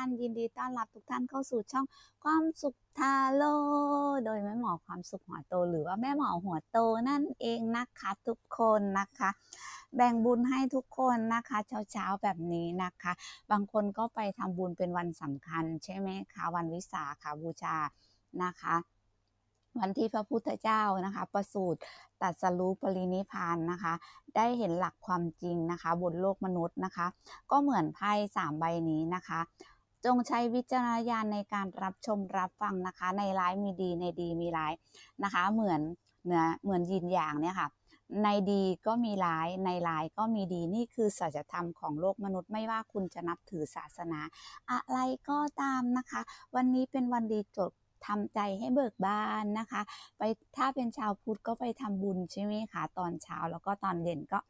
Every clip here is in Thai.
านยินดีต้อนรับทุกท่านเข้าสู่ช่องความสุขทาโร่โดยแม่หมอความสุขหัวโต หรือว่าแม่หมอหัวโตนั่นเองนะคะทุกคนนะคะ แบ่งบุญให้ทุกคนนะคะ เช้าๆแบบนี้นะคะ บางคนก็ไปทำบุญเป็นวันสำคัญ ใช่ไหมคะวันวิสาขาบูชานะคะวันที่พระพุทธเจ้านะคะ ประสูติตรัสรู้ปรินิพานนะคะ ได้เห็นหลักความจริงนะคะ บนโลกมนุษย์นะคะ ก็เหมือนไพ่สามใบนี้นะคะ จงใช้วิจารณญาณในการรับชมรับฟังนะคะ ในร้ายมีดีในดีมีร้ายนะคะ เหมือนเหนือเหมือนยินอย่างเนี่ยค่ะ ในดีก็มีร้ายในร้ายก็มีดีนี่คือสัจธรรมของโลกมนุษย์ไม่ว่าคุณจะนับถือศาสนา อะไรก็ตามนะคะ วันนี้เป็นวันดีจดทำใจให้เบิกบานนะคะ ไปถ้าเป็นชาวพุทธก็ไปทำบุญใช่ไหมคะตอนเช้าแล้วก็ตอนเย็นก็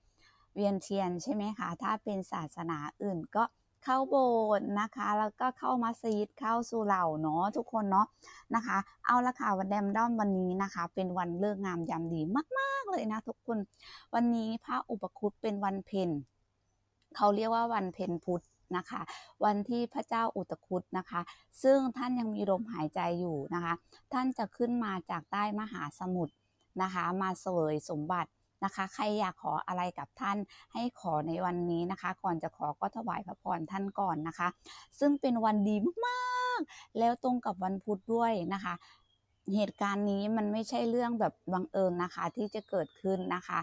เวียนเทียนใช่ไหมคะถ้าเป็นศาสนาอื่นก็ เข้าโบสถ์นะคะ แล้วก็เข้ามัสยิดเข้าสู่เหล่าเนาะทุกคนเนาะนะคะ เอาละค่ะวันแดมด้อมวันนี้นะคะ เป็นวันเลิกงามยามดีมาก ๆเลยนะทุกคนวันนี้พระอุปคุตเป็นวันเพ็ญเขาเรียกว่าวันเพ็ญพุธนะคะ วันที่พระเจ้าอุตคุตนะคะ ซึ่งท่านยังมีลมหายใจอยู่นะคะ ท่านจะขึ้นมาจากใต้มหาสมุทรนะคะ มาเสวยสมบัติ นะคะ ใครอยากขออะไรกับท่านให้ขอในวันนี้นะคะ ก่อนจะขอก็ถวายพระพรท่านก่อนนะคะ ซึ่งเป็นวันดีมากๆ แล้วตรงกับวันพุธด้วยนะคะเหตุการณ์นี้มันไม่ใช่เรื่องแบบบังเอิญนะคะที่จะเกิดขึ้นนะคะ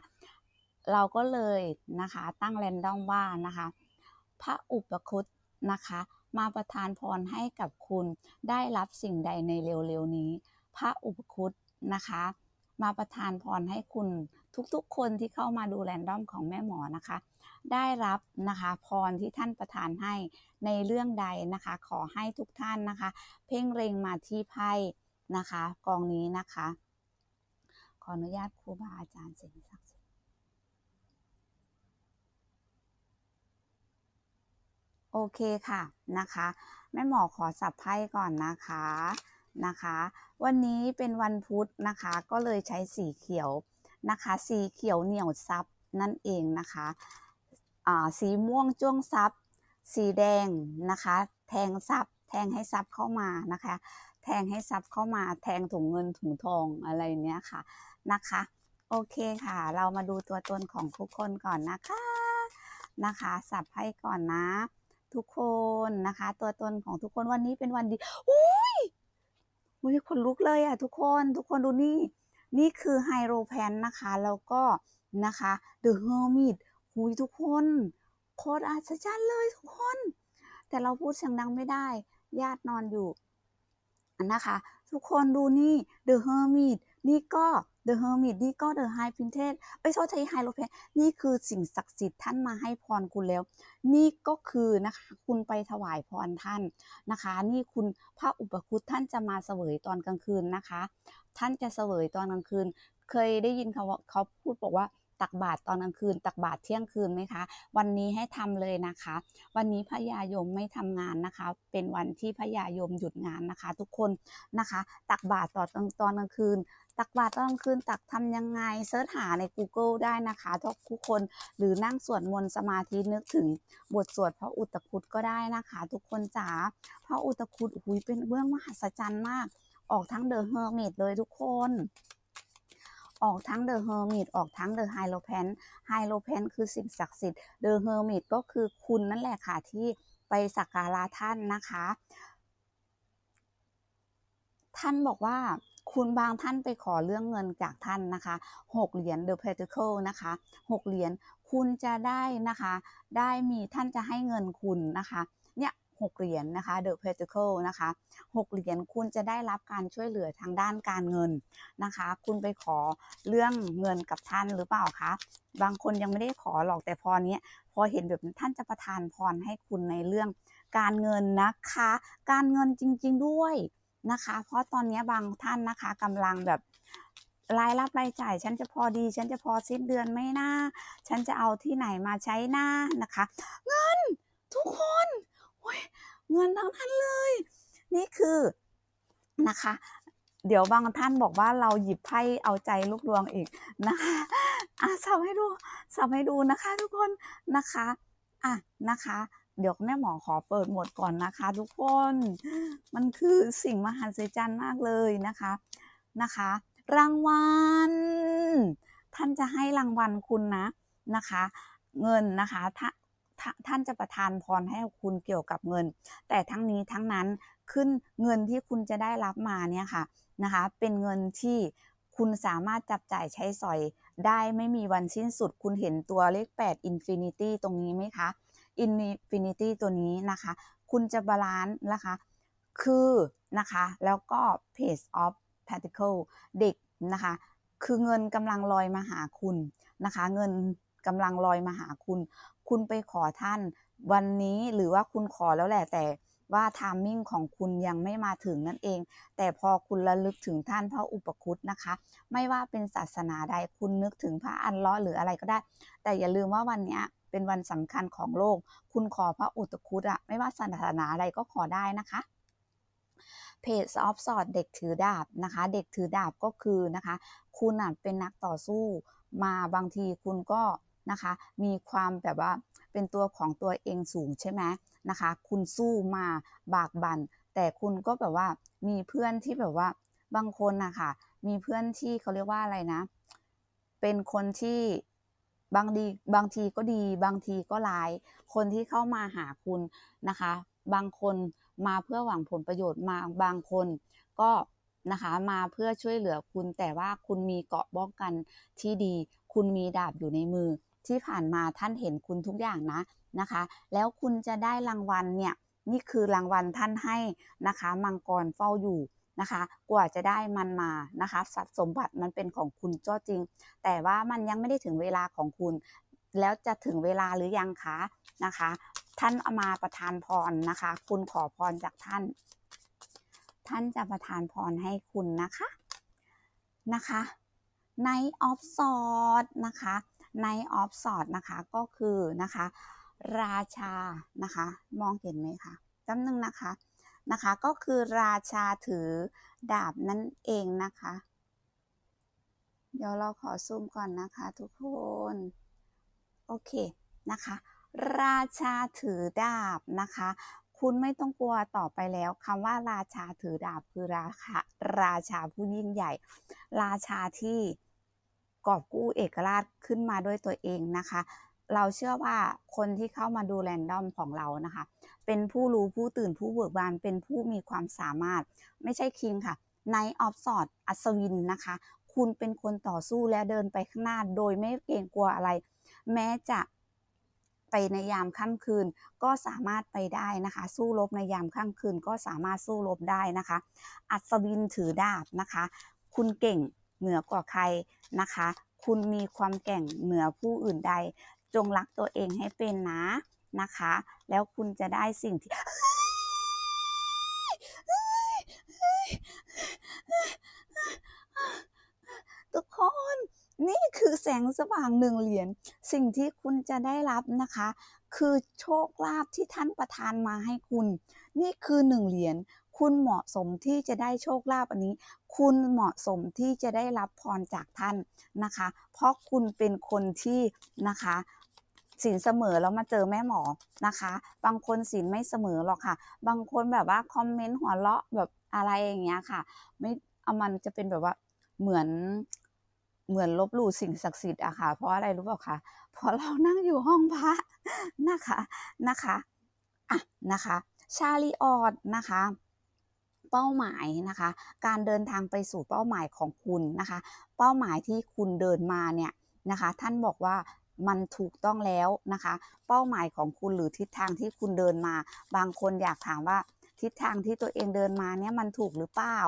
เราก็เลยนะคะตั้งแรนดอมว่านะคะ พระอุปคุตนะคะ มาประทานพรให้กับคุณได้รับสิ่งใดในเร็วๆนี้ พระอุปคุตนะคะ มาประทานพรให้คุณทุกๆ คนที่เข้ามาดูแรนดอมของแม่หมอนะคะ ได้รับนะคะพรที่ท่านประทานให้ในเรื่องใดนะคะ ขอให้ทุกท่านนะคะ เพ่งเร็งมาที่ไพ่นะคะ กองนี้นะคะ ขออนุญาตครูบาอาจารย์สิ่งศักดิ์สิทธิ์โอเคค่ะนะคะแม่หมอขอสับไพ่ก่อนนะคะ นะคะ วันนี้เป็นวันพุธนะคะ ก็เลยใช้สีเขียวนะคะ สีเขียวเหนียวซับนั่นเองนะคะสีม่วงจ้วงซับสีแดงนะคะ แทงซับแทงให้ซับเข้ามานะคะ แทงให้ซับเข้ามา แทงถุงเงินถุงทองอะไรเนี้ยค่ะนะคะ โอเคค่ะ เรามาดูตัวตนของทุกคนก่อนนะคะนะคะสับให้ก่อนนะ ทุกคนนะคะ ตัวตนของทุกคนวันนี้เป็นวันดีอุ้ อุ้ยคนลุกเลยอะทุกคนทุกคนดูนี่ นี่คือไฮโรแพนนะคะ แล้วก็นะคะเดอะเฮอร์มิตหุยทุกคนโคตรอัศจรรย์เลยทุกคน แต่เราพูดเสียงดังไม่ได้ ญาตินอนอยู่นะคะ ทุกคนดูนี่เดอะเฮอร์มิตนี่ก็ เดอะเฮอร์มิตนี่ก็เดอะไฮพินเทสเอ้ยโทษทีไฮโรแพนนี่คือสิ่งศักดิ์สิทธิ์ท่านมาให้พรคุณแล้ว นี่ก็คือนะคะ คุณไปถวายพรท่านนะคะ นี่คุณพระอุปคุตท่านจะมาเสวยตอนกลางคืนนะคะ ท่านจะเสวยตอนกลางคืน เคยได้ยินเขาเขาพูดบอกว่า ตักบาตรตอนกลางคืน ตักบาตรเที่ยงคืนไหมคะ วันนี้ให้ทำเลยนะคะ วันนี้พระยายมไม่ทำงานนะคะ เป็นวันที่พระยายมหยุดงานนะคะ ทุกคนนะคะ ตักบาตรตอนตอนกลางคืนตักบาตรตอนกลางคืนตักทำยังไงเสิร์ชหาใน Google ได้นะคะทุกคนหรือนั่งสวดมนต์สมาธินึกถึงบทสวดพระอุตคุตก็ได้นะคะ ทุกคนจ๋าพระอุตคุตอุ้ยเป็นเรื่องมหัศจรรย์มาก ออกทั้งเดอะเฮอร์มิตเลยทุกคน ออกทั้งเดอะเฮอร์มิตออกทั้งเดอะไฮโลแพนไฮโลแพนคือสิ่งศักดิ์สิทธิ์เดอะเฮอร์มิตก็คือคุณนั่นแหละค่ะที่ไปสักการะท่านนะคะ ท่านบอกว่าคุณบางท่านไปขอเรื่องเงินจากท่านนะคะหกเหรียญ The Pentacle นะคะหกเหรียญคุณจะได้นะคะ ได้มีท่านจะให้เงินคุณนะคะ เนี่ย หกเหรียญนะคะ The Pentacle นะคะหกเหรียญคุณจะได้รับการช่วยเหลือทางด้านการเงินนะคะ คุณไปขอเรื่องเงินกับท่านหรือเปล่าคะ บางคนยังไม่ได้ขอหรอกแต่พอเนี้ยพอเห็นแบบท่านจะประทานพรให้คุณในเรื่องการเงินนะคะ การเงินจริง ๆด้วยนะคะ เพราะตอนนี้บางท่านนะคะกำลังแบบรายรับรายจ่ายฉันจะพอดี ฉันจะพอสิ้นเดือนไหม่น่า ฉันจะเอาที่ไหนมาใช้หน้านะคะ เงินทุกคน เงินทั้งนั้นเลย นี่คือนะคะ เดี๋ยวบางท่านบอกว่าเราหยิบไพ่เอาใจลูกดวงอีกนะคะอะสับให้ดูสับให้ดูนะคะทุกคนนะคะอะนะคะเดี๋ยวแม่หมอขอเปิดหมดก่อนนะคะ ทุกคน มันคือสิ่งมหัศจรรย์มากเลยนะคะนะคะ รางวัล ท่านจะให้รางวัลคุณนะนะคะ เงินนะคะถ้าถ้า ท่านจะประทานพรให้คุณเกี่ยวกับเงิน แต่ทั้งนี้ทั้งนั้นขึ้นเงินที่คุณจะได้รับมาเนี่ยค่ะนะคะ เป็นเงินที่คุณสามารถจับจ่ายใช้สอยได้ไม่มีวันสิ้นสุด คุณเห็นตัวเลข 8 Infinity ตรงนี้ไหมคะ Infinity ตัวนี้นะคะ คุณจะบาลานซ์นะคะ คือนะคะ แล้วก็ Page of Particle เด็กนะคะ คือเงินกำลังลอยมาหาคุณนะคะ เงินกำลังลอยมาหาคุณ คุณไปขอท่านวันนี้หรือว่าคุณขอแล้วแหละแต่ว่าทามมิ่งของคุณยังไม่มาถึงนั่นเอง แต่พอคุณระลึกถึงท่านพระอุปคุตนะคะ ไม่ว่าเป็นศาสนาใดคุณนึกถึงพระอันลาะห์หรืออะไรก็ได้ แต่อย่าลืมว่าวันนี้เป็นวันสำคัญของโลก คุณขอพระอุตคุตอะไม่ว่าศาสนาใดก็ขอได้นะคะเพจออฟสอดเด็กถือดาบนะคะ เด็กถือดาบก็คือนะคะ คุณอะเป็นนักต่อสู้มาบางทีคุณก็ นะคะ มีความแบบว่าเป็นตัวของตัวเองสูงใช่ไหมนะคะ คุณสู้มาบากบัน่นแต่คุณก็แบบว่ามีเพื่อนที่แบบว่าบางคนนะคะมีเพื่อนที่เขาเรียกว่าอะไรนะ เป็นคนที่บางดีบางทีก็ดี บางทีก็ร้าย คนที่เข้ามาหาคุณนะคะ บางคนมาเพื่อหวังผลประโยชน์มาบางคนก็นะคะมาเพื่อช่วยเหลือคุณแต่ว่าคุณมีเกาะป้องกันที่ดี คุณมีดาบอยู่ในมือ ที่ผ่านมาท่านเห็นคุณทุกอย่างนะนะคะ แล้วคุณจะได้รางวัลเนี่ยนี่คือรางวัลท่านให้นะคะมังกรเฝ้าอยู่นะคะ กว่าจะได้มันมานะคะทรัพย์สมบัติมันเป็นของคุณจ้อจริง แต่ว่ามันยังไม่ได้ถึงเวลาของคุณ แล้วจะถึงเวลาหรือยังคะนะคะ ท่านเอามาประทานพรนะคะ คุณขอพรจากท่าน ท่านจะประทานพรให้คุณนะคะนะคะ Night of Swords นะคะ Night of s w o r d นะคะก็คือนะคะ ราชานะคะ มองเห็นไหมคะจำหนึ่งนะคะนะคะ ก็คือราชาถือดาบนั่นเองนะคะ เดี๋ยวเราขอซูมก่อนนะคะทุกคน โอเคนะคะ ราชาถือดาบนะคะคุณไม่ต้องกลัวต่อไปแล้วคำว่าราชาถือดาบคือราคาราชาผู้ยิ่งใหญ่ ราชาที่ กอบกู้เอกราชขึ้นมาด้วยตัวเองนะคะ เราเชื่อว่าคนที่เข้ามาดูแรนดอมของเรานะคะ เป็นผู้รู้ผู้ตื่นผู้เบิกบานเป็นผู้มีความสามารถ ไม่ใช่คิงค่ะในออฟสอดอัศวินนะคะ คุณเป็นคนต่อสู้และเดินไปข้างหน้าโดยไม่เกรงกลัวอะไร แม้จะไปในยามค่ำคืนก็สามารถไปได้นะคะ สู้รบในยามค่ำคืนก็สามารถสู้รบได้นะคะ อัศวินถือดาบนะคะ คุณเก่ง เหนือกว่าใครนะคะ คุณมีความเก่งเหนือผู้อื่นใด จงรักตัวเองให้เป็นนะนะคะ แล้วคุณจะได้สิ่งที่ทุกคนนี่คือแสงสว่างหนึ่งเหรียญสิ่งที่คุณจะได้รับนะคะ คือโชคลาภที่ท่านประทานมาให้คุณ นี่คือหนึ่งเหรียญ คุณเหมาะสมที่จะได้โชคลาภอันนี้ คุณเหมาะสมที่จะได้รับพรจากท่านนะคะ เพราะคุณเป็นคนที่นะคะสินเสมอแล้วมาเจอแม่หมอนะคะ บางคนสินไม่เสมอหรอกค่ะ บางคนแบบว่าคอมเมนต์หัวเราะแบบอะไรอย่างเงี้ยค่ะ ไม่เอามันจะเป็นแบบว่าเหมือนเหมือนลบหลู่สิ่งศักดิ์สิทธิ์อะค่ะ เพราะอะไรรู้เปล่าคะเพราะเรานั่งอยู่ห้องพระนะคะนะคะอะนะคะ ชาลีออดนะคะ เป้าหมายนะคะ การเดินทางไปสู่เป้าหมายของคุณนะคะ เป้าหมายที่คุณเดินมาเนี่ยนะคะ ท่านบอกว่ามันถูกต้องแล้วนะคะ เป้าหมายของคุณหรือทิศทางที่คุณเดินมา บางคนอยากถามว่าทิศทางที่ตัวเองเดินมาเนี่ยมันถูกหรือเปล่า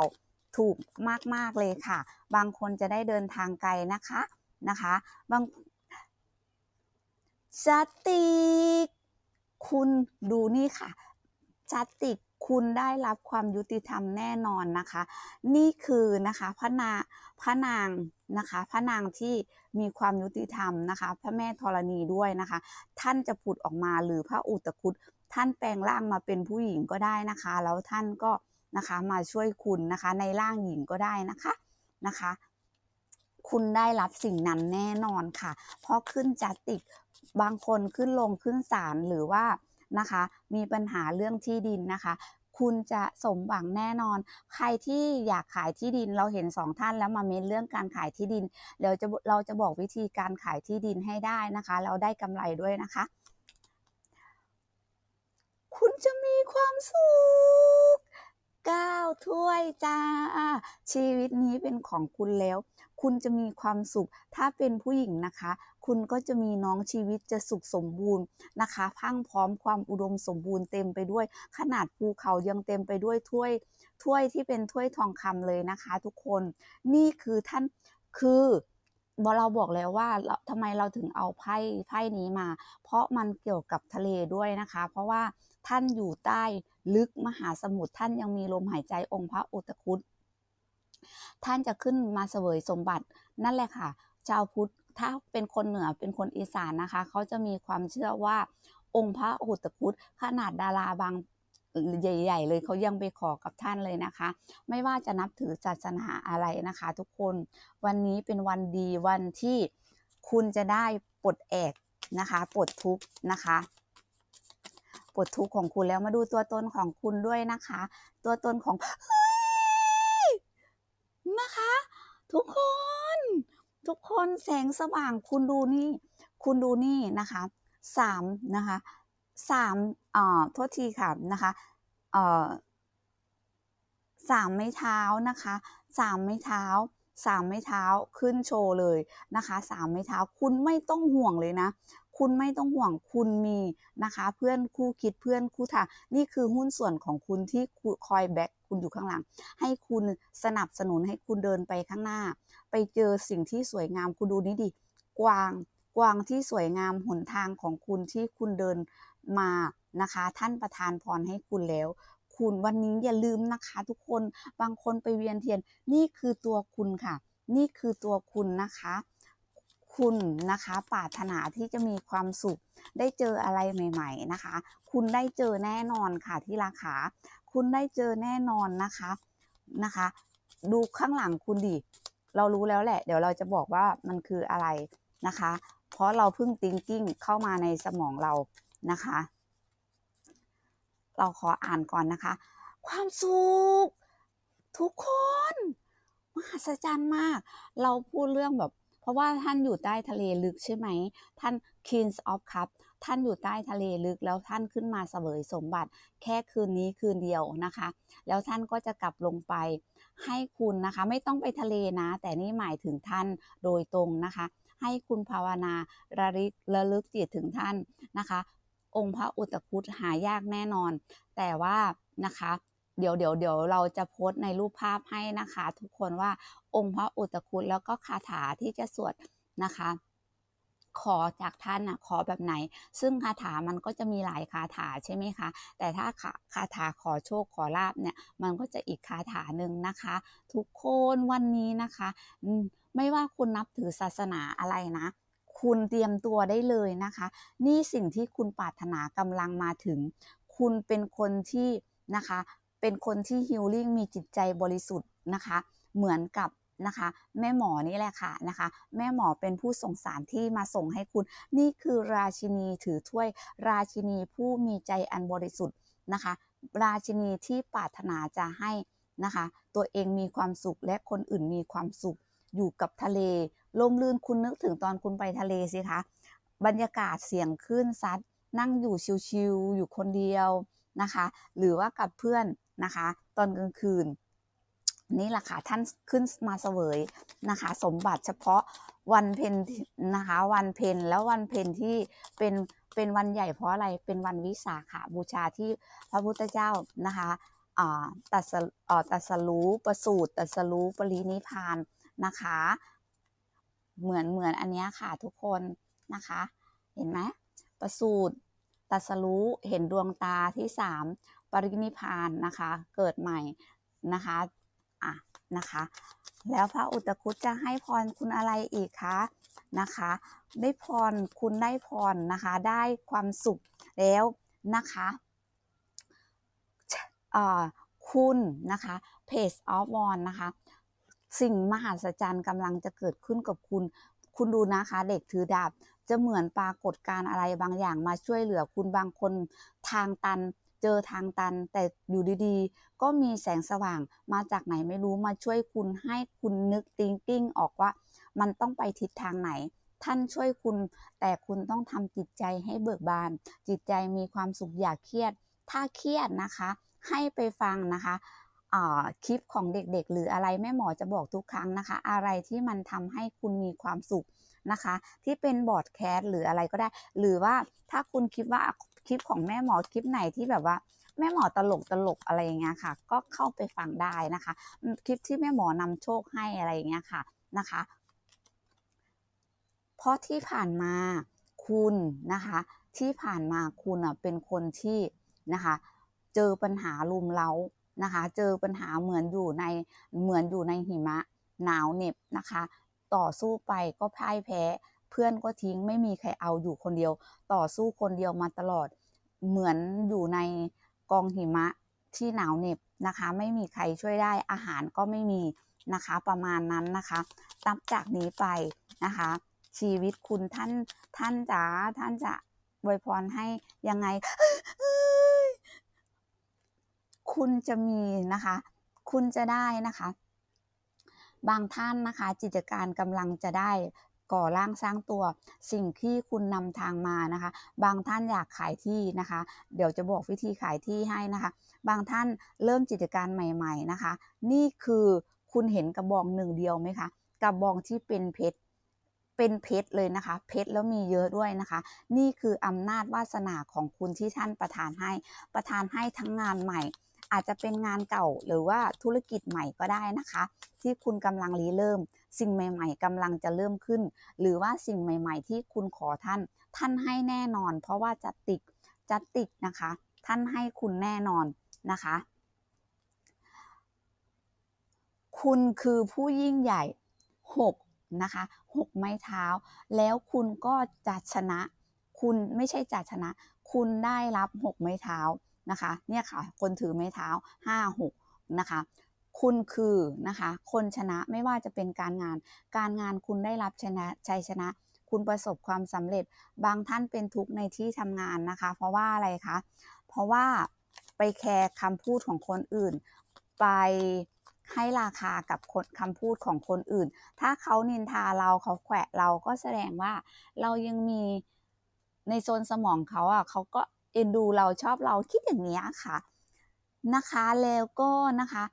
ถูกมากๆเลยค่ะ บางคนจะได้เดินทางไกลนะคะนะคะ บางจัติกคุณดูนี่ค่ะจัติก คุณได้รับความยุติธรรมแน่นอนนะคะ นี่คือนะคะพระนาพระนางนะคะพระนางที่มีความยุติธรรมนะคะ พระแม่ธรณีด้วยนะคะ ท่านจะผุดออกมาหรือพระอุตคุตท่านแปลงร่างมาเป็นผู้หญิงก็ได้นะคะ แล้วท่านก็นะคะมาช่วยคุณนะคะในร่างหญิงก็ได้นะคะนะคะ คุณได้รับสิ่งนั้นแน่นอนค่ะ เพราะขึ้นจัติกบางคนขึ้นลงขึ้นศาลหรือว่า นะคะ มีปัญหาเรื่องที่ดินนะคะ คุณจะสมหวังแน่นอน ใครที่อยากขายที่ดินเราเห็นสองท่านแล้วมาเม้นเรื่องการขายที่ดินเดี๋ยวจะเราจะบอกวิธีการขายที่ดินให้ได้นะคะ เราได้กำไรด้วยนะคะ คุณจะมีความสุขก้าวถ้วยจ้า ชีวิตนี้เป็นของคุณแล้ว คุณจะมีความสุขถ้าเป็นผู้หญิงนะคะ คุณก็จะมีน้องชีวิตจะสุขสมบูรณ์นะคะพังพร้อมความอุดมสมบูรณ์เต็มไปด้วย ขนาดภูเขายังเต็มไปด้วยถ้วยถ้วยที่เป็นถ้วยทองคำเลยนะคะ ทุกคนนี่คือท่านคือบอเราบอกแล้วว่าเราทำไมเราถึงเอาไพ่ไพ่นี้มา เพราะมันเกี่ยวกับทะเลด้วยนะคะ เพราะว่าท่านอยู่ใต้ลึกมหาสมุทรท่านยังมีลมหายใจองค์พระอุตคุตท่านจะขึ้นมาเสวยสมบัตินั่นแหละค่ะ ชาวพุทธ ถ้าเป็นคนเหนือเป็นคนอีสานนะคะ เขาจะมีความเชื่อว่าองค์พระอุตคุตขนาดดาราบางใหญ่ ๆ เลยเขายังไปขอกับท่านเลยนะคะ ไม่ว่าจะนับถือศาสนาอะไรนะคะ ทุกคนวันนี้เป็นวันดีวันที่คุณจะได้ปลดแอกนะคะปลดทุกนะคะปลดทุกข์ของคุณแล้วมาดูตัวตนของคุณด้วยนะคะ ตัวตนของเฮ้ยนะคะ ทุกคน ทุกคนแสงสว่างคุณดูนี่ คุณดูนี่นะคะสามนะคะสามเอ่อโทษทีค่ะนะคะเอ่อสามไม้เท้านะคะสามไม้เท้าสามไม้เท้าขึ้นโชว์เลยนะคะสามไม้เท้าคุณไม่ต้องห่วงเลยนะ คุณไม่ต้องห่วงคุณมีนะคะ เพื่อนคู่คิดเพื่อนคู่ทางนี่คือหุ้นส่วนของคุณที่คอยแบ็กคุณอยู่ข้างหลัง ให้คุณสนับสนุนให้คุณเดินไปข้างหน้า ไปเจอสิ่งที่สวยงามคุณดูนี่ดิกวางกวางที่สวยงามหนทางของคุณที่คุณเดินมานะคะ ท่านประทานพรให้คุณแล้วคุณวันนี้อย่าลืมนะคะ ทุกคนบางคนไปเวียนเทียน นี่คือตัวคุณค่ะ นี่คือตัวคุณนะคะ คุณนะคะปรารถนาที่จะมีความสุข ได้เจออะไรใหม่ ๆนะคะ คุณได้เจอแน่นอนค่ะที่ราคาคุณได้เจอแน่นอนนะคะนะคะ ดูข้างหลังคุณดิเรารู้แล้วแหละ เดี๋ยวเราจะบอกว่ามันคืออะไรนะคะ เพราะเราเพิ่งติ้งกิ้งเข้ามาในสมองเรานะคะ เราขออ่านก่อนนะคะ ความสุขทุกคนมหัศจรรย์มาก เราพูดเรื่องแบบ ราะว่าท่านอยู่ใต้ทะเลลึกใช่ไหม ท่าน Kings of Cup ท่านอยู่ใต้ทะเลลึกแล้วท่านขึ้นมาเสวยสมบัติ แค่คืนนี้คืนเดียวนะคะ แล้วท่านก็จะกลับลงไปให้คุณนะคะ ไม่ต้องไปทะเลนะ แต่นี่หมายถึงท่านโดยตรงนะคะ ให้คุณภาวนาระลึกระลึกจิตถึงท่านนะคะ องค์พระอุตคุตหายากแน่นอน แต่ว่านะคะ เดี๋ยวเดี๋ยวเดี๋ยวเราจะโพสต์ในรูปภาพให้นะคะ ทุกคนว่าองค์พระอุตคุตแล้วก็คาถาที่จะสวดนะคะ ขอจากท่านนะขอแบบไหน ซึ่งคาถามันก็จะมีหลายคาถาใช่ไหมคะ แต่ถ้าคาถาขอโชคขอลาบเนี่ย มันก็จะอีกคาถาหนึ่งนะคะ ทุกคนวันนี้นะคะไม่ว่าคุณนับถือศาสนาอะไรนะคุณเตรียมตัวได้เลยนะคะ นี่สิ่งที่คุณปรารถนากำลังมาถึง คุณเป็นคนที่นะคะ เป็นคนที่ฮิลลิ่งมีจิตใจบริสุทธิ์นะคะ เหมือนกับนะคะ แม่หมอนี่แหละค่ะนะคะ แม่หมอเป็นผู้ส่งสารที่มาส่งให้คุณ นี่คือราชินีถือถ้วย ราชินีผู้มีใจอันบริสุทธิ์นะคะ ราชินีที่ปรารถนาจะให้นะคะ ตัวเองมีความสุขและคนอื่นมีความสุขอยู่กับทะเลลมลื่นคุณนึกถึงตอนคุณไปทะเลสิคะบรรยากาศเสียงคลื่นซัดนั่งอยู่ชิวๆอยู่คนเดียวนะคะ หรือว่ากับเพื่อน นะคะ ตอนกลางคืน นี่แหละค่ะท่านขึ้นมาเสวยนะคะ สมบัติเฉพาะวันเพ็ญนะคะ วันเพ็ญแล้ววันเพ็ญที่เป็นเป็นวันใหญ่เพราะอะไรเป็นวันวิสาขาบูชาที่พระพุทธเจ้านะคะตัดสตัดสรู้ประสูตรตัดสรู้ปรินิพานนะคะ เหมือนเหมือนอันนี้ค่ะทุกคนนะคะ เห็นไหมประสูตรตัสรู้เห็นดวงตาที่สาม ปรินิพานนะคะ เกิดใหม่นะคะอะนะคะ แล้วพระอุตคุตจะให้พรคุณอะไรอีกคะนะคะ ได้พรคุณได้พรนะคะ ได้ความสุขแล้วนะคะคุณนะคะเพจออฟวอนนะคะ สิ่งมหัศจรรย์กำลังจะเกิดขึ้นกับคุณ คุณดูนะคะ เด็กถือดาบจะเหมือนปรากฏการอะไรบางอย่างมาช่วยเหลือคุณบางคนทางตัน เจอทางตัน แต่อยู่ดีๆ ก็มีแสงสว่างมาจากไหนไม่รู้มาช่วยคุณให้คุณนึกติ้งกิ้งออกว่า มันต้องไปทิศทางไหน ท่านช่วยคุณ แต่คุณต้องทำจิตใจให้เบิกบาน จิตใจมีความสุขอย่าเครียด ถ้าเครียดนะคะ ให้ไปฟังนะคะคลิปของเด็กๆ หรืออะไรแม่หมอจะบอกทุกครั้งนะคะ อะไรที่มันทำให้คุณมีความสุขนะคะ ที่เป็นบอร์ดแคสหรืออะไรก็ได้ หรือว่าถ้าคุณคิดว่า คลิปของแม่หมอคลิปไหนที่แบบว่าแม่หมอตลกตลกอะไรอย่างเงี้ยค่ะ ก็เข้าไปฟังได้นะคะ คลิปที่แม่หมอนำโชคให้อะไรอย่างเงี้ยค่ะนะคะ เพราะที่ผ่านมาคุณนะคะ ที่ผ่านมาคุณอะเป็นคนที่นะคะ เจอปัญหาลุมเล้านะคะ เจอปัญหาเหมือนอยู่ในเหมือนอยู่ในหิมะหนาวเหน็บนะคะ ต่อสู้ไปก็พ่ายแพ้ เพื่อนก็ทิ้งไม่มีใครเอาอยู่คนเดียว ต่อสู้คนเดียวมาตลอด เหมือนอยู่ในกองหิมะที่หนาวเหน็บนะคะ ไม่มีใครช่วยได้อาหารก็ไม่มีนะคะประมาณนั้นนะคะตับจากนี้ไปนะคะ ชีวิตคุณท่านท่านจ๋าท่านจะอวยพรให้ยังไง คุณจะมีนะคะ คุณจะได้นะคะ บางท่านนะคะ จิตการกำลังจะได้ ก่อร่างสร้างตัว สิ่งที่คุณนำทางมานะคะ บางท่านอยากขายที่นะคะ เดี๋ยวจะบอกวิธีขายที่ให้นะคะ บางท่านเริ่มจิตการใหม่ ๆนะคะ นี่คือคุณเห็นกระบองหนึ่งเดียวไหมคะกระบองที่เป็นเพชรเป็นเพชรเลยนะคะ เพชรแล้วมีเยอะด้วยนะคะ นี่คืออำนาจวาสนาของคุณที่ท่านประทานให้ ประทานให้ทั้งงานใหม่ อาจจะเป็นงานเก่าหรือว่าธุรกิจใหม่ก็ได้นะคะ ที่คุณกำลังรีเริ่ม สิ่งใหม่ ๆกำลังจะเริ่มขึ้น หรือว่าสิ่งใหม่ ๆ ที่คุณขอท่าน ท่านให้แน่นอน เพราะว่าจะติดจะติดนะคะ ท่านให้คุณแน่นอนนะคะ คุณคือผู้ยิ่งใหญ่ 6 นะคะ 6 ไม้เท้า แล้วคุณก็จะชนะ คุณไม่ใช่จะชนะ คุณได้รับ 6 ไม้เท้านะคะ เนี่ยค่ะ คนถือไม้เท้า 5 6 นะคะ คุณคือนะคะคนชนะไม่ว่าจะเป็นการงาน การงานคุณได้รับชนะชัยชนะ คุณประสบความสำเร็จ บางท่านเป็นทุกข์ในที่ทำงานนะคะ เพราะว่าอะไรคะ เพราะว่าไปแคร์คำพูดของคนอื่น ไปให้ราคากับคนคำพูดของคนอื่น ถ้าเขานินทาเราเขาแขวะเราก็แสดงว่าเรายังมีในโซนสมองเขาอะเขาก็เอ็นดูเราชอบเราคิดอย่างนี้ค่ะนะคะแล้วก็นะคะ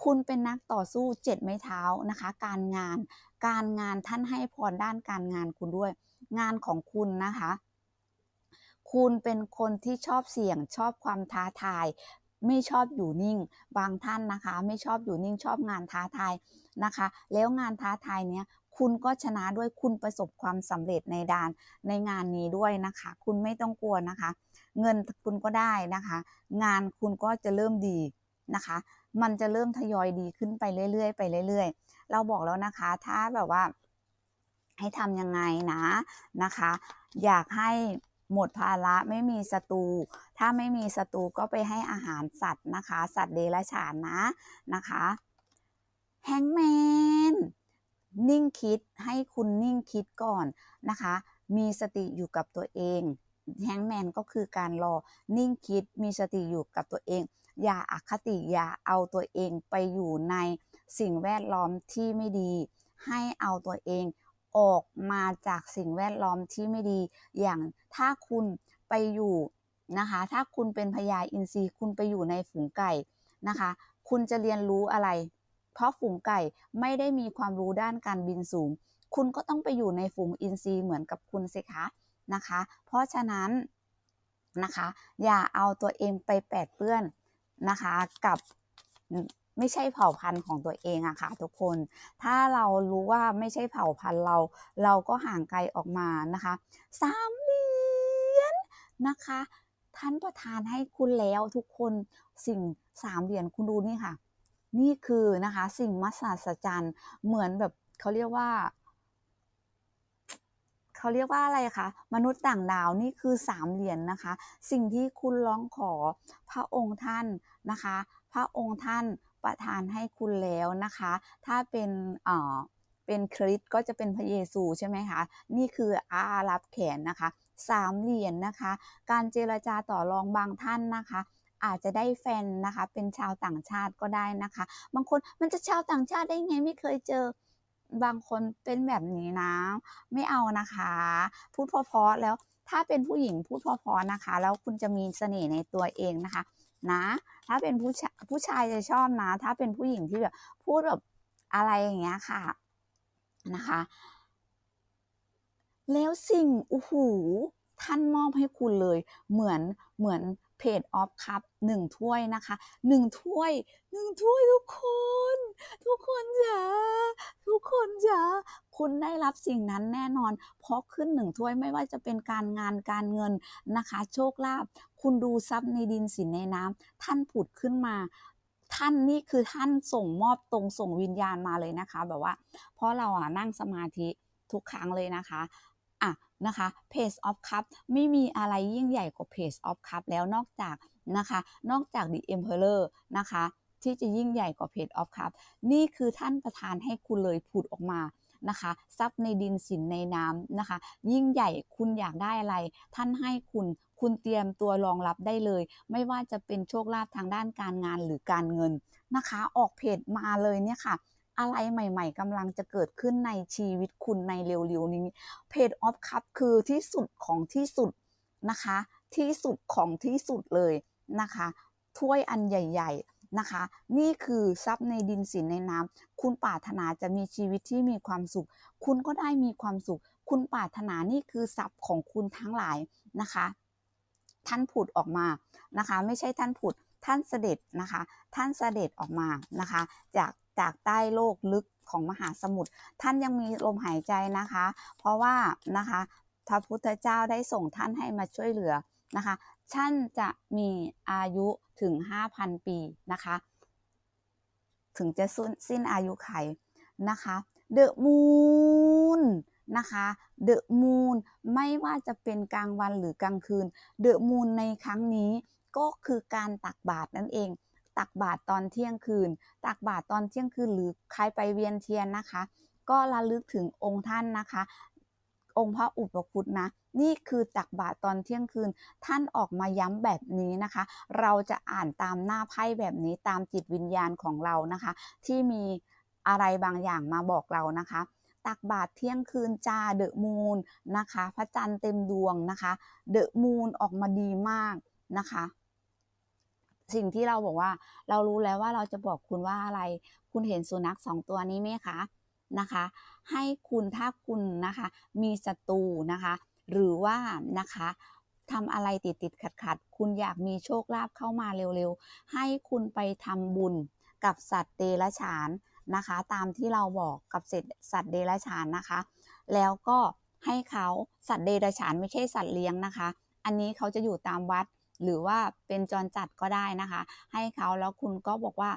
คุณเป็นนักต่อสู้เจ็ดไม้เท้านะคะ การงาน การงานท่านให้พรด้านการงานคุณด้วย งานของคุณนะคะ คุณเป็นคนที่ชอบเสี่ยงชอบความท้าทาย ไม่ชอบอยู่นิ่ง บางท่านนะคะ ไม่ชอบอยู่นิ่งชอบงานท้าทายนะคะ แล้วงานท้าทายเนี้ยคุณก็ชนะด้วยคุณประสบความสำเร็จในด้านในงานนี้ด้วยนะคะ คุณไม่ต้องกลัวนะคะ เงินคุณก็ได้นะคะ งานคุณก็จะเริ่มดีนะคะ มันจะเริ่มทยอยดีขึ้นไปเรื่อยๆไปเรื่อย ๆ เราบอกแล้วนะคะ ถ้าแบบว่า ให้ทำยังไงนะนะคะ อยากให้หมดภาระไม่มีศัตรูถ้าไม่มีศัตรูก็ไปให้อาหารสัตว์นะคะ สัตว์เดรัจฉานนะนะคะแฮงแมนนิ่งคิดให้คุณนิ่งคิดก่อนนะคะ มีสติอยู่กับตัวเองแฮงแมนก็คือการรอนิ่งคิดมีสติอยู่กับตัวเอง อย่าอาคติอย่าเอาตัวเองไปอยู่ในสิ่งแวดล้อมที่ไม่ดี ให้เอาตัวเองออกมาจากสิ่งแวดล้อมที่ไม่ดี อย่างถ้าคุณไปอยู่นะคะ ถ้าคุณเป็นพญาอินทรีคุณไปอยู่ในฝูงไก่นะคะ คุณจะเรียนรู้อะไร เพราะฝูงไก่ไม่ได้มีความรู้ด้านการบินสูง คุณก็ต้องไปอยู่ในฝูงอินทรีเหมือนกับคุณสิคะนะคะ เพราะฉะนั้นนะคะ อย่าเอาตัวเองไปแปดเปื้อน นะคะ กับไม่ใช่เผ่าพันธุ์ของตัวเองอะค่ะทุกคน ถ้าเรารู้ว่าไม่ใช่เผ่าพันธุ์เรา เราก็ห่างไกลออกมานะคะสามเหรียญนะคะ ท่านประทานให้คุณแล้วทุกคนสิ่งสามเหรียญคุณดูนี่ค่ะ นี่คือนะคะสิ่งมหัศจรรย์เหมือนแบบเขาเรียกว่า เขาเรียกว่าอะไรคะมนุษย์ต่างดาวนี่คือสามเหรียญนนะคะ สิ่งที่คุณร้องขอพระองค์ท่านนะคะ พระองค์ท่านประทานให้คุณแล้วนะคะ ถ้าเป็นเป็นคริสก็จะเป็นพระเยซูใช่ไหมคะ นี่คืออารับแขนนะคะสามเหรียญนนะคะ การเจรจาต่อรองบางท่านนะคะ อาจจะได้แฟนนะคะ เป็นชาวต่างชาติก็ได้นะคะ บางคนมันจะชาวต่างชาติได้ไงไม่เคยเจอ บางคนเป็นแบบนี้นะ ไม่เอานะคะ พูดเพราะๆแล้วถ้าเป็นผู้หญิงพูดเพราะๆนะคะ แล้วคุณจะมีเสน่ห์ในตัวเองนะคะ นะ ถ้าเป็นผู้ชายผู้ชายจะชอบนะ ถ้าเป็นผู้หญิงที่แบบพูดแบบอะไรอย่างเงี้ยค่ะนะคะ แล้วสิ่งโอ้โหท่านมอบให้คุณเลย เหมือนเหมือน เพจออฟคัพหนึ่งถ้วยนะคะหนึ่งถ้วยหนึ่งถ้วยทุกคน ทุกคนจ๋าทุกคนจ๋าคุณได้รับสิ่งนั้นแน่นอน เพราะขึ้นหนึ่งถ้วยไม่ว่าจะเป็นการงานการเงินนะคะ โชคลาภคุณดูทรัพย์ในดินสินในน้ำท่านผุดขึ้นมาท่านนี่คือท่านส่งมอบตรงส่งวิญญาณมาเลยนะคะ แบบว่า เพราะเราอะนั่งสมาธิทุกครั้งเลยนะคะอะ นะคะ Page of Cup ไม่มีอะไรยิ่งใหญ่กว่า Page of Cup แล้วนอกจากนะคะ นอกจาก The Emperor นะคะ ที่จะยิ่งใหญ่กว่า Page of Cup นี่คือท่านประทานให้คุณเลยผุดออกมานะคะทรัพย์ในดินสินในน้ำนะคะ ยิ่งใหญ่คุณอยากได้อะไร ท่านให้คุณคุณเตรียมตัวรองรับได้เลย ไม่ว่าจะเป็นโชคลาภทางด้านการงานหรือการเงินนะคะ ออกเพจมาเลยเนี่ยค่ะ อะไรใหม่ๆกำลังจะเกิดขึ้นในชีวิตคุณในเร็วๆนี้เพจออฟคัพคือที่สุดของที่สุดนะคะ ที่สุดของที่สุดเลยนะคะ ถ้วยอันใหญ่ ๆนะคะ นี่คือทรัพย์ในดินสินในน้ำคุณปรารถนาจะมีชีวิตที่มีความสุข คุณก็ได้มีความสุข คุณปรารถนานี่คือทรัพย์ของคุณทั้งหลายนะคะท่านผุดออกมานะคะ ไม่ใช่ท่านผุดท่านเสด็จนะคะ ท่านเสด็จออกมานะคะ จาก จากใต้โลกลึกของมหาสมุทรท่านยังมีลมหายใจนะคะ เพราะว่านะคะพระพุทธเจ้าได้ส่งท่านให้มาช่วยเหลือนะคะท่านจะมีอายุถึง 5,000 ปีนะคะ ถึงจะสิ้นอายุไขนะคะเดอะมูนนะคะเดอะมูนไม่ว่าจะเป็นกลางวันหรือกลางคืนเดอะมูนในครั้งนี้ก็คือการตักบาตรนั่นเอง ตักบาตรตอนเที่ยงคืน ตักบาตรตอนเที่ยงคืนหรือใครไปเวียนเทียนนะคะ ก็ระลึกถึงองค์ท่านนะคะ องค์พระอุปคุตนะ นี่คือตักบาตรตอนเที่ยงคืน ท่านออกมาย้ำแบบนี้นะคะ เราจะอ่านตามหน้าไพ่แบบนี้ตามจิตวิญญาณของเรานะคะ ที่มีอะไรบางอย่างมาบอกเรานะคะ ตักบาตรเที่ยงคืนจาเดอะมูนนะคะ พระจันทร์เต็มดวงนะคะ เดอะมูนออกมาดีมากนะคะ สิ่งที่เราบอกว่า เรารู้แล้วว่าเราจะบอกคุณว่าอะไร คุณเห็นสุนัขสองตัวนี้ไหมคะนะคะ ให้คุณถ้าคุณนะคะ มีศัตรูนะคะ หรือว่านะคะทำอะไรติดติดขัดขัดคุณอยากมีโชคลาภเข้ามาเร็วๆ ให้คุณไปทำบุญกับสัตว์เดรัจฉานนะคะ ตามที่เราบอกกับสัตว์เดรัจฉานนะคะ แล้วก็ให้เขาสัตว์เดรัจฉานไม่ใช่สัตว์เลี้ยงนะคะ อันนี้เขาจะอยู่ตามวัด หรือว่าเป็นจรจัดก็ได้นะคะ ให้เขาแล้วคุณก็บอกว่า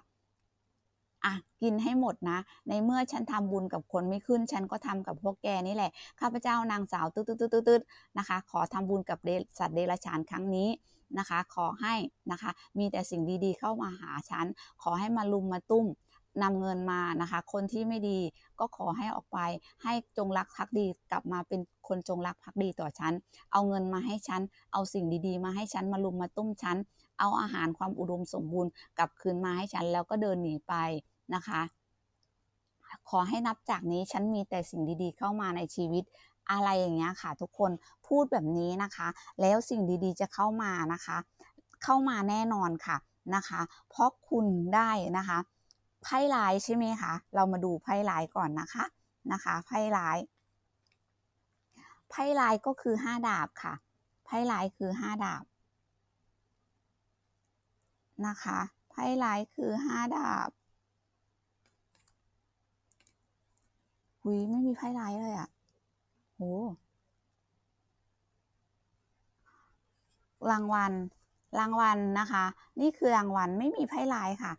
อะกินให้หมดนะ ในเมื่อฉันทำบุญกับคนไม่ขึ้น ฉันก็ทำกับพวกแกนี่แหละ ข้าพเจ้านางสาวตืดตืดตืดนะคะ ขอทำบุญกับสัตว์เดรัจฉานครั้งนี้นะคะ ขอให้นะคะ มีแต่สิ่งดีๆเข้ามาหาฉัน ขอให้มาลุมมาตุ้ม นำเงินมานะคะ คนที่ไม่ดีก็ขอให้ออกไป ให้จงรักภักดีกลับมาเป็นคนจงรักภักดีต่อฉัน เอาเงินมาให้ฉัน เอาสิ่งดีๆ มาให้ฉัน มาลุมมาตุ้มฉัน เอาอาหารความอุดมสมบูรณ์กลับคืนมาให้ฉัน แล้วก็เดินหนีไปนะคะ ขอให้นับจากนี้ฉันมีแต่สิ่งดีๆ เข้ามาในชีวิตอะไรอย่างเงี้ยค่ะ ทุกคนพูดแบบนี้นะคะ แล้วสิ่งดีๆจะเข้ามานะคะ เข้ามาแน่นอนค่ะนะคะ เพราะคุณได้นะคะ ไพ่ลายใช่ไหมคะ เรามาดูไพ่ลายก่อนนะคะ นะคะ ไพ่ลาย ไพ่ลายก็คือห้าดาบค่ะ ไพ่ลายคือห้าดาบ นะคะ ไพ่ลายคือห้าดาบหุยไม่มีไพ่ลายเลยอะ่ะโหรางวัลรางวัลนะคะ นี่คือรางวัลไม่มีไพ่ลายค่ะ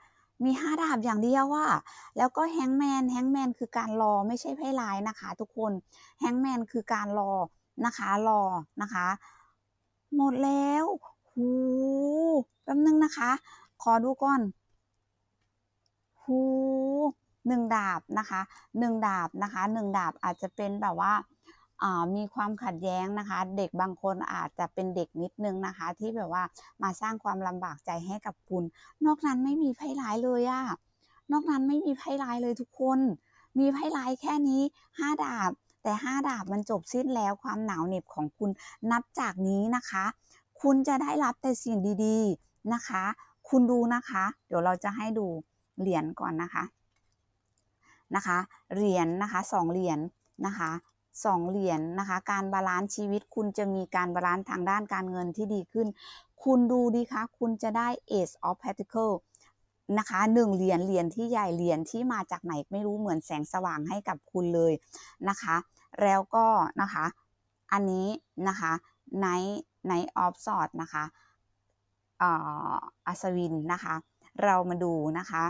มีห้าดาบอย่างเดียวว่า แล้วก็แฮงแมนแฮงแมนคือการรอไม่ใช่ไพ่ลายนะคะ ทุกคนแฮงแมนคือการรอนะคะรอนะคะ หมดแล้วหูแป๊บนึงนะคะ ขอดูก่อนหูหนึ่งดาบนะคะหนึ่งดาบนะคะหนึ่งดาบอาจจะเป็นแบบว่าอ่า มีความขัดแย้งนะคะ เด็กบางคนอาจจะเป็นเด็กนิดนึงนะคะ ที่แบบว่ามาสร้างความลำบากใจให้กับคุณ นอกนั้นไม่มีไพ่ร้ายเลยอะนอกนั้นไม่มีไพ่ร้ายเลยทุกคน มีไพ่ร้ายแค่นี้ห้าดาบ แต่ห้าดาบมันจบสิ้นแล้วความหนาวเหน็บของคุณนับจากนี้นะคะ คุณจะได้รับแต่สิ่งดีๆนะคะ คุณดูนะคะ เดี๋ยวเราจะให้ดูเหรียญก่อนนะคะนะคะ เหรียญนะคะสองเหรียญนะคะ สองเหรียญนะคะ การบาลานซ์ชีวิตคุณจะมีการบาลานซ์ทางด้านการเงินที่ดีขึ้น คุณดูดีคะ คุณจะได้ Ace of Pentacles นะคะหนึ่งเหรียญเหรียญที่ใหญ่เหรียญที่มาจากไหนไม่รู้เหมือนแสงสว่างให้กับคุณเลยนะคะ แล้วก็นะคะอันนี้นะคะ Night Night of Swords นะคะอ่าอัศวินนะคะ เรามาดูนะคะ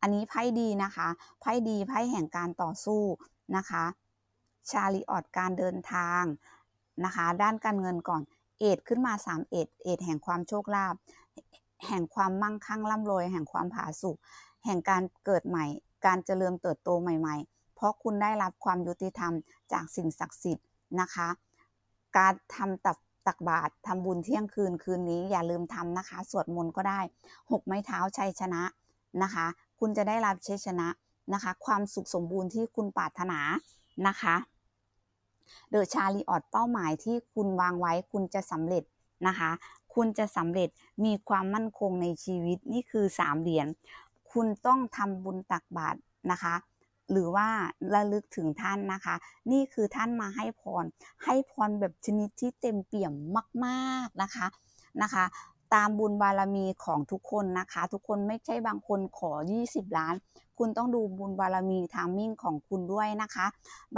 อันนี้ไพ่ดีนะคะไพ่ดีไพ่แห่งการต่อสู้นะคะ ชาลีออดการเดินทางนะคะ ด้านการเงินก่อน เอ็ดขึ้นมา3เอ็ดเอ็ดแห่งความโชคลาภแห่งความมั่งคั่งร่ำรวย แห่งความผาสุกแห่งการเกิดใหม่ การเจริญเติบโตใหม่ ๆ เพราะคุณได้รับความยุติธรรมจากสิ่งศักดิ์สิทธิ์นะคะ การทำตักตักบาตรทำบุญเที่ยงคืนคืนนี้อย่าลืมทำนะคะ สวดมนต์ก็ได้หกไม้เท้าชัยชนะนะคะ คุณจะได้รับชัยชนะนะคะ ความสุขสมบูรณ์ที่คุณปรารถนานะคะ เดอะชาลีออดเป้าหมายที่คุณวางไว้คุณจะสำเร็จนะคะ คุณจะสำเร็จมีความมั่นคงในชีวิตนี่คือสามเหรียญคุณต้องทำบุญตักบาตรนะคะ หรือว่าระลึกถึงท่านนะคะ นี่คือท่านมาให้พร ให้พรแบบชนิดที่เต็มเปี่ยมมาก ๆนะคะนะคะ ตามบุญบารมีของทุกคนนะคะ ทุกคนไม่ใช่บางคนขอ 20 ล้าน คุณต้องดูบุญบารมีทามมิ่งของคุณด้วยนะคะ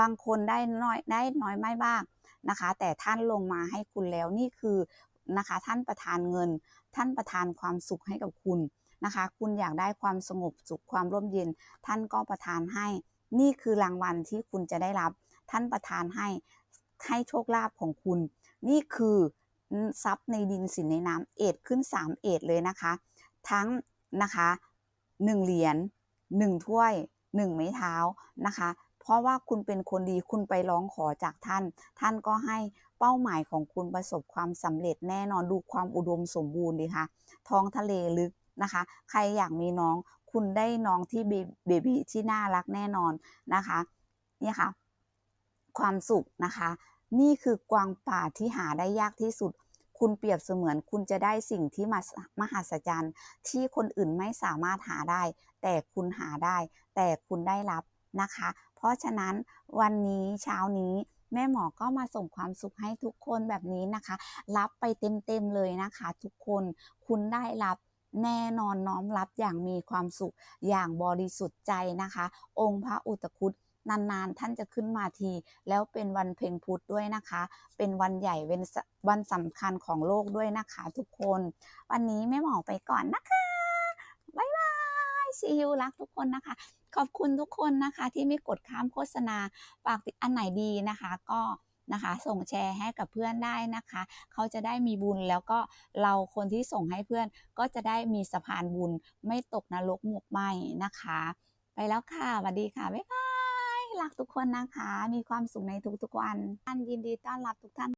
บางคนได้น้อยได้น้อยไม่บ้างนะคะ แต่ท่านลงมาให้คุณแล้วนี่คือนะคะท่านประทานเงิน ท่านประทานความสุขให้กับคุณนะคะ คุณอยากได้ความสงบสุขความร่มเย็น ท่านก็ประทานให้ นี่คือรางวัลที่คุณจะได้รับ ท่านประทานให้ให้โชคลาภของคุณ นี่คือ ทรัพย์ในดินสินในน้ำเอ็ดขึ้น 3 เอ็ดเลยนะคะ ทั้งนะคะ1เหรียญ1ถ้วย 1 ไม้เท้านะคะ เพราะว่าคุณเป็นคนดีคุณไปร้องขอจากท่าน ท่านก็ให้เป้าหมายของคุณประสบความสำเร็จแน่นอนดูความอุดมสมบูรณ์ดีค่ะท้องทะเลลึกนะคะ ใครอยากมีน้องคุณได้น้องที่เบบีที่น่ารักแน่นอนนะคะนี่ค่ะ ความสุขนะคะ นี่คือกวางป่าที่หาได้ยากที่สุด คุณเปรียบเสมือนคุณจะได้สิ่งที่มามหัศจรรย์ที่คนอื่นไม่สามารถหาได้ แต่คุณหาได้ แต่คุณได้รับนะคะ เพราะฉะนั้นวันนี้เช้านี้แม่หมอก็มาส่งความสุขให้ทุกคนแบบนี้นะคะ รับไปเต็มๆเลยนะคะ ทุกคนคุณได้รับแน่นอนน้อมรับอย่างมีความสุขอย่างบริสุทธิ์ใจนะคะ องค์พระอุตคุต นานๆ ท่านจะขึ้นมาที แล้วเป็นวันเพ็ญพุธด้วยนะคะ เป็นวันใหญ่เป็นวันสำคัญของโลกด้วยนะคะทุกคน วันนี้แม่หมอไปก่อนนะคะบ๊ายบายซียูรักทุกคนนะคะ ขอบคุณทุกคนนะคะที่ไม่กดข้ามโฆษณาฝากอันไหนดีนะคะ ก็นะคะส่งแชร์ให้กับเพื่อนได้นะคะ เขาจะได้มีบุญแล้วก็เราคนที่ส่งให้เพื่อนก็จะได้มีสะพานบุญไม่ตกนรกหมกไหมนะคะ ไปแล้วค่ะสวัสดีค่ะ บ๊ายบาย รักทุกคนนะคะ มีความสุขในทุกๆวันท่านยินดีต้อนรับทุกท่าน